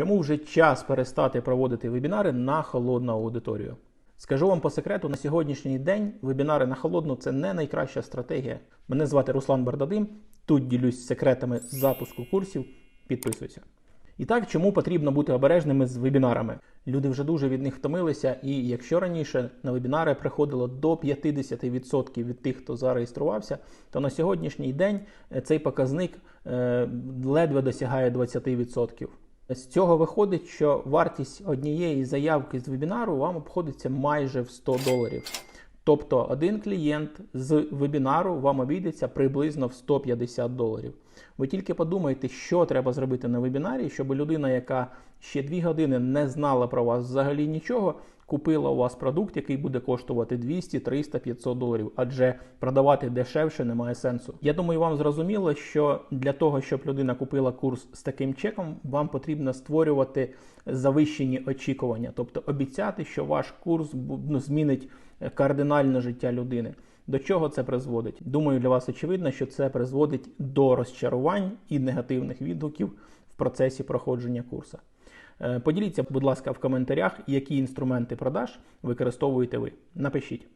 Чому вже час перестати проводити вебінари на холодну аудиторію? Скажу вам по секрету, на сьогоднішній день вебінари на холодну це не найкраща стратегія. Мене звати Руслан Бардадим. Тут ділюсь секретами запуску курсів. Підписуйся. І так, чому потрібно бути обережними з вебінарами? Люди вже дуже від них втомилися, і якщо раніше на вебінари приходило до 50% від тих, хто зареєструвався, то на сьогоднішній день е, цей показник е, ледве досягає 20%. З цього виходить, що вартість однієї заявки з вебінару вам обходиться майже в 100 доларів. Тобто один клієнт з вебінару вам обійдеться приблизно в 150 доларів. Ви тільки подумайте, що треба зробити на вебінарі, щоб людина, яка ще 2 години не знала про вас взагалі нічого, купила у вас продукт, який буде коштувати 200, 300, 500 доларів, адже продавати дешевше немає сенсу. Я думаю, вам зрозуміло, що для того, щоб людина купила курс з таким чеком, вам потрібно створювати завищені очікування, тобто обіцяти, що ваш курс ну, змінить е, кардинально життя людини. До чого це призводить? Думаю, для вас очевидно, що це призводить до розчарувань і негативних відгуків в процесі проходження курсу. Е, Поділіться, будь ласка, в коментарях, які інструменти продаж використовуєте ви. Напишіть.